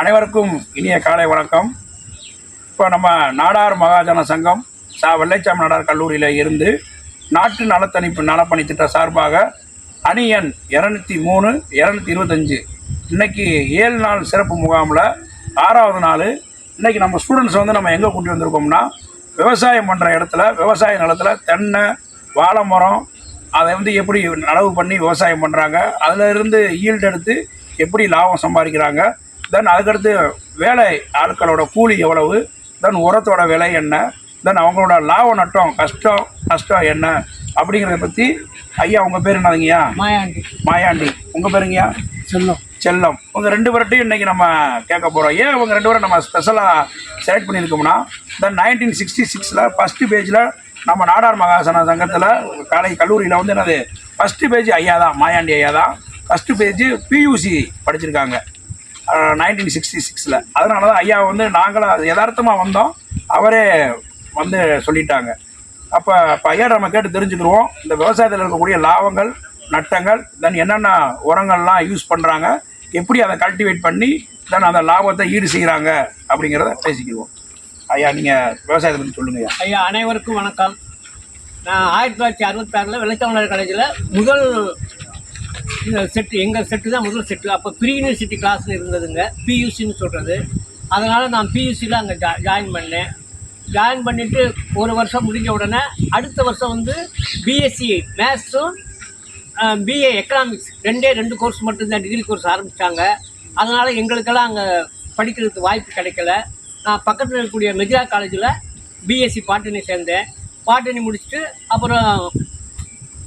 அனைவருக்கும் இனிய காலை வணக்கம். இப்போ நம்ம நாடார் மகாஜன சங்கம் சா வெள்ளைச்சாமி நாடார் கல்லூரியில் இருந்து நாட்டு நலத்தணிப்பு நலப்பணி திட்ட சார்பாக அணி எண் இரநூத்தி மூணு இரநூத்தி இருபத்தஞ்சு. இன்னைக்கு ஏழு நாள் சிறப்பு முகாமில் ஆறாவது நாள். இன்றைக்கி நம்ம ஸ்டூடெண்ட்ஸ் வந்து நம்ம எங்கே கூட்டி வந்திருக்கோம்னா விவசாயம் பண்ணுற இடத்துல விவசாய நிலத்தில் தென்னை வாழை மரம் அதை வந்து எப்படி நடவு பண்ணி விவசாயம் பண்ணுறாங்க அதிலிருந்து ஈல்டு எடுத்து எப்படி லாபம் சம்பாதிக்கிறாங்க தென் அதுக்கடுத்து வேலை ஆட்களோட கூலி எவ்வளவு? தென் உரத்தோட விலை என்ன? தென் அவங்களோட லாப நட்டம் கஷ்டம் நஷ்டம் என்ன? அப்படிங்கிறத பற்றி ஐயா உங்கள் பேர் என்னதுங்கய்யா? மாயாண்டி. மாயாண்டி. உங்கள் பேருங்கய்யா? சொல்லும். செல்லம். உங்கள் ரெண்டு பேர்ட்டையும் இன்றைக்கி நம்ம கேட்க போகிறோம் ஏன் இவங்க ரெண்டு பேரும் நம்ம ஸ்பெஷலாக செலக்ட் பண்ணியிருக்கோம்னா இந்த நைன்டீன் சிக்ஸ்டி சிக்ஸில் ஃபஸ்ட்டு பேஜில் நம்ம நாடார் மகாசன சங்கத்தில் காலை கல்லூரியில் வந்து என்னது? ஃபஸ்ட்டு பேஜ் ஐயா தான் மாயாண்டி ஐயா தான் ஃபஸ்ட்டு பேஜ் பியூசி படிச்சிருக்காங்க. நைன்டீன் சிக்ஸ்டி சிக்ஸில் அதனால தான் ஐயா வந்து நாங்களும் யதார்த்தமாக வந்தோம். அவரே வந்து சொல்லிட்டாங்க. அப்போ இப்போ ஐயா நம்ம கேட்டு தெரிஞ்சுக்கிடுவோம் இந்த விவசாயத்தில் இருக்கக்கூடிய லாபங்கள் நட்டங்கள் தென் என்னென்ன உரங்கள்லாம் யூஸ் பண்ணுறாங்க எப்படி அதை கல்டிவேட் பண்ணி தென் அந்த லாபத்தை ஈடு செய்கிறாங்க அப்படிங்கிறத பேசிக்கிடுவோம் ஐயா நீங்கள் விவசாயத்தை பற்றி சொல்லுங்கள் ஐயா. ஐயா அனைவருக்கும் வணக்கம். நான் ஆயிரத்தி தொள்ளாயிரத்தி அறுபத்தாறில் விளைச்சவனர் காலேஜில் முதல் செட்டு எங்கள் செட்டு தான் முதல் செட்டு அப்போ ப்ரீ யூனிவர்சிட்டி கிளாஸ்னு இருந்ததுங்க. பியூசின்னு சொல்கிறது அதனால் நான் பியூசியில் அங்கே ஜா ஜாயின் பண்ணேன். ஜாயின் பண்ணிவிட்டு ஒரு வருஷம் முடிஞ்ச உடனே அடுத்த வருஷம் வந்து பிஎஸ்சி மேத்ஸும் பிஏ எக்கனாமிக்ஸ் ரெண்டே ரெண்டு கோர்ஸ் மட்டும்தான் டிகிரி கோர்ஸ் ஆரம்பித்தாங்க அதனால் எங்களுக்கெல்லாம் அங்கே படிக்கிறதுக்கு வாய்ப்பு கிடைக்கல. நான் பக்கத்தில் இருக்கக்கூடிய மெஜிரா காலேஜில் பிஎஸ்சி பாட்டினி சேர்ந்தேன். பாட்டனி முடிச்சுட்டு அப்புறம்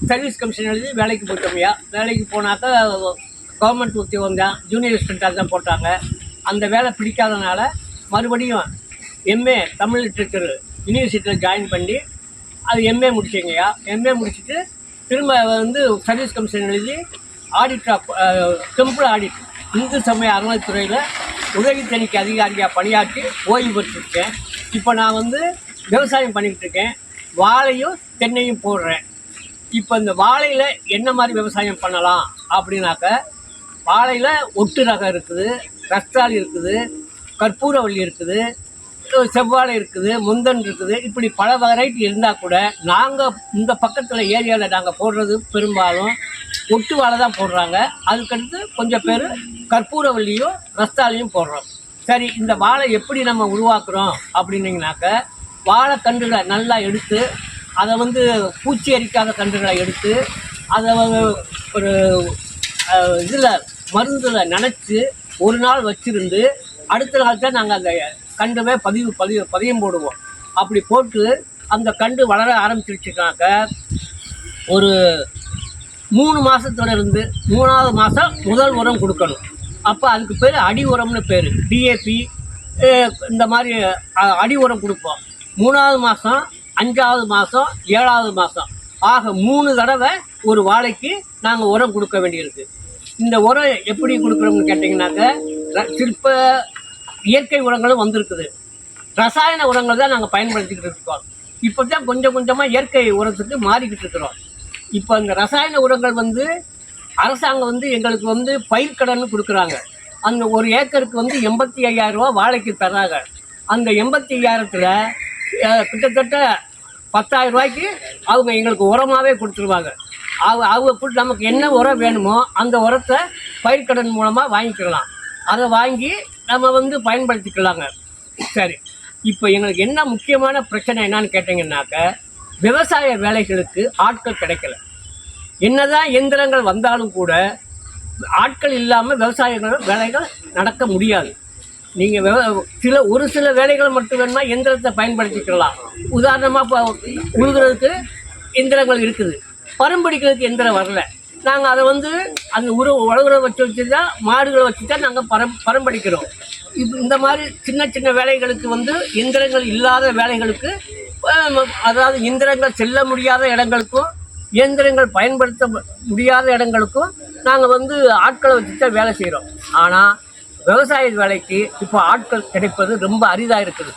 சர்வீஸ் கமிஷன் எழுதி வேலைக்கு போயிட்டோம்யா. வேலைக்கு போனாக்கா கவர்மெண்ட் உத்தியோகம் தான். ஜூனியர் ஸ்டெண்டாக தான் போட்டாங்க. அந்த வேலை பிடிக்காதனால மறுபடியும் எம்ஏ தமிழ் லிட்ரேச்சர் யூனிவர்சிட்டியில் ஜாயின் பண்ணி அது எம்ஏ முடிச்சேங்கய்யா. எம்ஏ முடிச்சுட்டு திரும்ப வந்து சர்வீஸ் கமிஷன் எழுதி ஆடிட்டாக டெம்பிள் ஆடிட் இந்து சமய அறநிலைத்துறையில் உதவி தணிக்கை அதிகாரியாக பணியாற்றி ஓய்வு பெற்றிருக்கேன். இப்போ நான் வந்து விவசாயம் பண்ணிக்கிட்டு இருக்கேன். வாழையும் தென்னையும் போடுறேன். இப்போ இந்த வாழையில் என்ன மாதிரி விவசாயம் பண்ணலாம் அப்படின்னாக்க வாழையில் ஒட்டு ரகம் இருக்குது ரஸ்தாளி இருக்குது கற்பூரவள்ளி இருக்குது செவ்வாழை இருக்குது முந்தன் இருக்குது. இப்படி பல வெரைட்டி இருந்தால் கூட நாங்கள் இந்த பக்கத்தில் ஏரியாவில் நாங்கள் போடுறது பெரும்பாலும் ஒட்டு வாழை தான் போடுறாங்க. அதுக்கடுத்து கொஞ்சம் பேர் கற்பூரவள்ளியும் ரஸ்தாலையும் போடுறோம். சரி இந்த வாழை எப்படி நம்ம உருவாக்குறோம் அப்படின்னீங்கனாக்க வாழைக்கன்றுகளை நல்லா எடுத்து அதை வந்து பூச்சி அரிக்காத கன்றுகளை எடுத்து அதை ஒரு இதில் மருந்தில் நினச்சி ஒரு நாள் வச்சிருந்து அடுத்த நாள் தான் நாங்கள் அந்த கன்றுமே பதிவு பதிவு பதியம் போடுவோம். அப்படி போட்டு அந்த கன்று வளர ஆரம்பிச்சிருச்சுனாக்க ஒரு மூணு மாதத்துல இருந்து மூணாவது மாதம் முதல் உரம் கொடுக்கணும். அப்போ அதுக்கு பேர் அடி உரம்னு பேர். டிஏபி இந்த மாதிரி அடி உரம் கொடுப்போம். மூணாவது மாதம் அஞ்சாவது மாதம் ஏழாவது மாதம் ஆக மூணு தடவை ஒரு வாழைக்கு நாங்கள் உரம் கொடுக்க வேண்டியிருக்கு. இந்த உரம் எப்படி கொடுக்குறோம்னு கேட்டிங்கனாக்க ர- சிற்ப இயற்கை உரங்களும் வந்திருக்குது. ரசாயன உரங்கள் தான் நாங்கள் பயன்படுத்திக்கிட்டு இருக்கோம். இப்போ தான் கொஞ்சம் கொஞ்சமாக இயற்கை உரத்துக்கு மாறிக்கிட்டு இருக்கிறோம். இப்போ அந்த ரசாயன உரங்கள் வந்து அரசாங்கம் வந்து எங்களுக்கு வந்து பயிர்க்கடன் கொடுக்குறாங்க. அந்த ஒரு ஏக்கருக்கு வந்து எண்பத்தி ஐயாயிரம் ரூபா வாழைக்கு தராங்க அந்த எண்பத்தி ஐயாயிரத்தில் கிட்டத்தட்ட பத்தாயிரம் ரூபாய்க்கு அவங்க எங்களுக்கு உரமாகவே கொடுத்துருவாங்க. அவங்க அவங்க கொடுத்து நமக்கு என்ன உரம் வேணுமோ அந்த உரத்தை பயிர்க்கடன் மூலமாக வாங்கிக்கலாம். அதை வாங்கி நம்ம வந்து பயன்படுத்திக்கலாங்க. சரி. இப்போ எங்களுக்கு என்ன முக்கியமான பிரச்சனை என்னன்னு கேட்டிங்கன்னாக்க விவசாய வேலைகளுக்கு ஆட்கள் கிடைக்கல. என்னதான் எந்திரங்கள் வந்தாலும் கூட ஆட்கள் இல்லாமல் விவசாயங்கள் வேலைகள் நடக்க முடியாது. நீங்கள் சில ஒரு சில வேலைகள் மட்டும் வேணுமா எந்திரத்தை பயன்படுத்திக்கலாம். உதாரணமாக இப்போ உழுகிறதுக்கு எந்திரங்கள் இருக்குது. பரம்படிக்கிறதுக்கு எந்திரம் வரல. நாங்கள் அதை வந்து அந்த உரு உழவுகளை வச்சு வச்சு தான் மாடுகளை வச்சு தான் நாங்கள் பரம் பரம்படிக்கிறோம் இப்போ இந்த மாதிரி சின்ன சின்ன வேலைகளுக்கு வந்து எந்திரங்கள் இல்லாத வேலைகளுக்கு அதாவது எந்திரங்கள் செல்ல முடியாத இடங்களுக்கும் இயந்திரங்கள் பயன்படுத்த முடியாத இடங்களுக்கும் நாங்கள் வந்து ஆட்களை வச்சு தான் வேலை செய்கிறோம் ஆனால் விவசாய வேலைக்கு இப்போ ஆட்கள் கிடைப்பது ரொம்ப அரிதாக இருக்குது.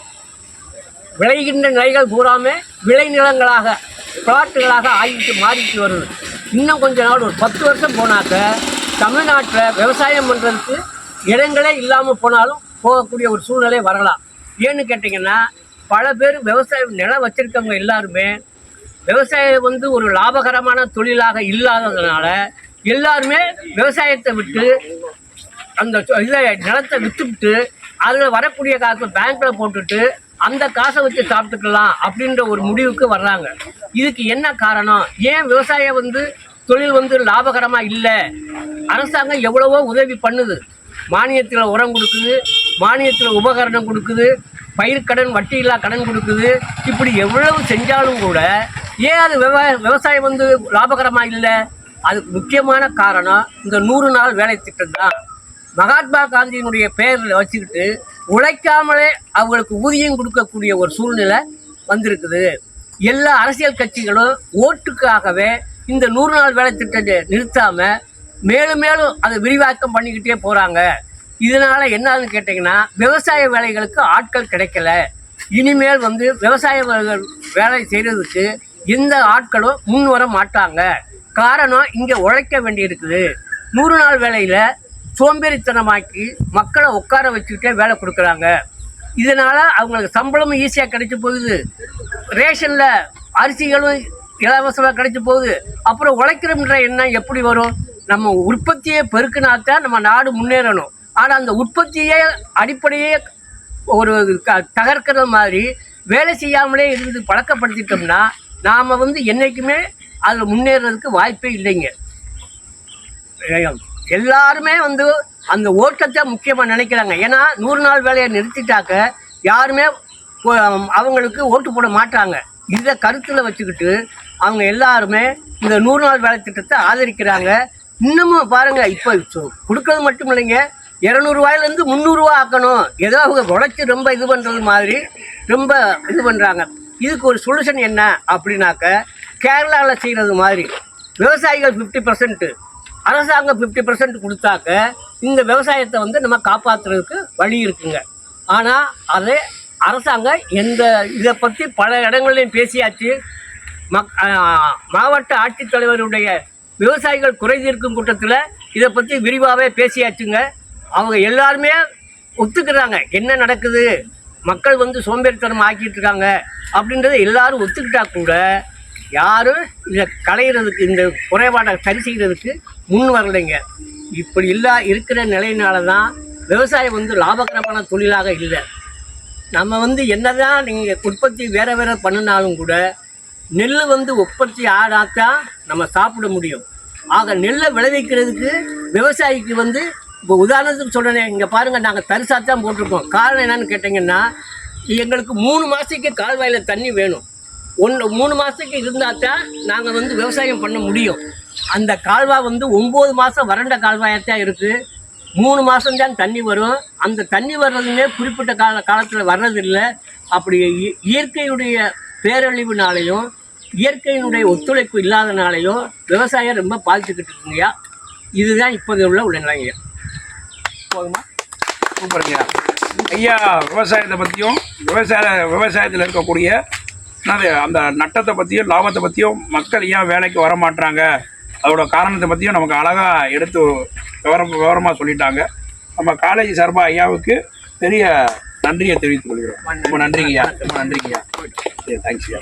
விளைகின்ற நிலைகள் பூராமே விளைநிலங்களாக பிளாட்டுகளாக ஆகிட்டு மாறிட்டு வருது. இன்னும் கொஞ்ச நாள் ஒரு பத்து வருஷம் போனாக்க தமிழ்நாட்டில் விவசாயம் பண்ணுறதுக்கு இடங்களே இல்லாமல் போனாலும் போகக்கூடிய ஒரு சூழ்நிலை வரலாம். ஏன்னு கேட்டிங்கன்னா பல பேர் விவசாயம் நிலம் வச்சுருக்கவங்க எல்லாருமே விவசாயம் வந்து ஒரு லாபகரமான தொழிலாக இல்லாததுனால எல்லாருமே விவசாயத்தை விட்டு அந்த சொ- இதை நிலத்தை விற்றுவிட்டு அதில் வரக்கூடிய காசை பேங்க்கில் போட்டுட்டு அந்த காசை வச்சு சாப்பிட்டுக்கலாம் அப்படின்ற ஒரு முடிவுக்கு வர்றாங்க. இதுக்கு என்ன காரணம்? ஏன் விவசாயம் வந்து தொழில் வந்து லாபகரமாக இல்லை? அரசாங்கம் எவ்வளவோ உதவி பண்ணுது. மானியத்தில் உரம் கொடுக்குது மானியத்தில் உபகரணம் கொடுக்குது பயிர்க்கடன் வட்டியில்லா கடன் கொடுக்குது. இப்படி எவ்வளவு செஞ்சாலும் கூட ஏன் அது விவ விவசாயம் வந்து லாபகரமாக இல்லை? அதுக்கு முக்கியமான காரணம் இந்த நூறு நாள் வேலை திட்டம் தான் மகாத்மா காந்தியினுடைய பெயரில் வச்சுக்கிட்டு உழைக்காமலே அவங்களுக்கு ஊதியம் கொடுக்கக்கூடிய ஒரு சூழ்நிலை வந்திருக்குது. எல்லா அரசியல் கட்சிகளும் ஓட்டுக்காகவே இந்த நூறு நாள் வேலை திட்டத்தை நிறுத்தாமல் மேலும் மேலும் அதை விரிவாக்கம் பண்ணிக்கிட்டே போகிறாங்க இதனால் என்னன்னு கேட்டிங்கன்னா விவசாய வேலைகளுக்கு ஆட்கள் கிடைக்கல. இனிமேல் வந்து விவசாய வேலை செய்கிறதுக்கு எந்த ஆட்களும் முன் வர மாட்டாங்க. காரணம் இங்கே உழைக்க வேண்டியிருக்குது. நூறு நாள் வேலையில் சோம்பேறித்தனமாக்கி மக்களை உட்கார வச்சுக்கிட்டே வேலை கொடுக்குறாங்க. இதனால் அவங்களுக்கு சம்பளமும் ஈஸியாக கிடைச்சி போகுது. ரேஷனில் அரிசிகளும் இலவசமாக கிடைச்சி போகுது. அப்புறம் உழைக்கிறோம்ன்ற எண்ணம் எப்படி வரும்? நம்ம உற்பத்தியை பெருக்கினாத்தான் நம்ம நாடு முன்னேறணும். ஆனால் அந்த உற்பத்தியே அடிப்படையே ஒரு க- தகர்க்கிற மாதிரி வேலை செய்யாமலே இருந்து பழக்கப்படுத்திட்டோம்னா நாம் வந்து என்றைக்குமே அதில் முன்னேறதுக்கு வாய்ப்பே இல்லைங்க. எல்லாருமே வந்து அந்த ஓட்டத்தை முக்கியமாக நினைக்கிறாங்க. ஏன்னா நூறு நாள் வேலையை நிறுத்திட்டாக்க யாருமே அவங்களுக்கு ஓட்டு போட மாட்டாங்க. இதை கருத்தில் வச்சுக்கிட்டு அவங்க எல்லாருமே இந்த நூறு நாள் வேலை திட்டத்தை ஆதரிக்கிறாங்க. இன்னமும் பாருங்கள் இப்போ கொடுக்கறது மட்டும் இல்லைங்க. இரநூறுவாயிலேருந்து முந்நூறுரூவா ஆக்கணும். ஏதோ அவங்க உழைச்சி ரொம்ப இது பண்ணுறது மாதிரி ரொம்ப இது பண்ணுறாங்க இதுக்கு ஒரு சொல்யூஷன் என்ன அப்படின்னாக்க கேரளாவில் செய்கிறது மாதிரி. விவசாயிகள் ஃபிஃப்டி பர்சன்ட்டு அரசாங்கம் ஃபிஃப்டி பர்சன்ட் கொடுத்தாக்க இந்த விவசாயத்தை வந்து நம்ம காப்பாற்றுறதுக்கு வழி இருக்குங்க. ஆனால் அதை அரசாங்கம் எந்த இதை பற்றி பல இடங்கள்லையும் பேசியாச்சு. மக் மாவட்ட ஆட்சித்தலைவருடைய விவசாயிகள் குறை கூட்டத்தில் இதை பற்றி விரிவாகவே பேசியாச்சுங்க. அவங்க எல்லாருமே ஒத்துக்கிறாங்க. என்ன நடக்குது? மக்கள் வந்து சோம்பேறித்தனம் ஆக்கிட்டு இருக்காங்க. அப்படின்றத எல்லாரும் ஒத்துக்கிட்டா கூட யாரும் இதை களையிறதுக்கு இந்த குறைபாடை சரி செய்கிறதுக்கு முன் வரலைங்க. இப்படி இல்லா இருக்கிற நிலையினால தான் விவசாயம் வந்து லாபகரமான தொழிலாக இல்லை. நம்ம வந்து என்னதான் நீங்கள் உற்பத்தி வேற வேற பண்ணினாலும் கூட நெல் வந்து உற்பத்தி ஆடாத்தான் நம்ம சாப்பிட முடியும். ஆக நெல்லை விளைவிக்கிறதுக்கு விவசாயிக்கு வந்து இப்போ உதாரணத்துக்கு சொல்கிறேன் இங்கே பாருங்கள் நாங்கள் தரிசாக தான் போட்டிருக்கோம். காரணம் என்னன்னு கேட்டிங்கன்னா எங்களுக்கு மூணு மாதத்துக்கு கால்வாயில் தண்ணி வேணும். ஒன்று மூணு மாதத்துக்கு இருந்தால் தான் நாங்கள் வந்து விவசாயம் பண்ண முடியும். அந்த கால்வாய் வந்து ஒம்பது மாதம் வறண்ட கால்வாயத்தான் இருக்குது மூணு மாதம்தான் தண்ணி வரும். அந்த தண்ணி வர்றதுமே குறிப்பிட்ட கால காலத்தில் வர்றதில்லை. அப்படி இ- பேரழிவுனாலையும் இயற்கையினுடைய ஒத்துழைப்பு இல்லாதனாலையும் விவசாயம் ரொம்ப பாதிச்சுக்கிட்டு இருக்குங்கய்யா. இதுதான் இப்போது உள்ள உள்ள நிலைங்கய்யா போதுமா? சூப்பருங்கய்யா. ஐயா விவசாயத்தை பற்றியும் விவசாய விவசாயத்தில் இருக்கக்கூடிய என்னது அந்த நட்டத்தை பற்றியும் லாபத்தை பற்றியும் மக்கள் ஏன் வேலைக்கு வர மாட்டாங்க அதோட காரணத்தை பற்றியும் நமக்கு அழகாக எடுத்து விவரம் விவரமாக சொல்லிட்டாங்க. நம்ம காலேஜ் சார்பாக ஐயாவுக்கு பெரிய நன்றியை தெரிவித்துக் கொள்கிறோம். ரொம்ப நன்றிங்கய்யா. ரொம்ப நன்றிங்கய்யா. சரி தேங்க்ஸ் ஐயா.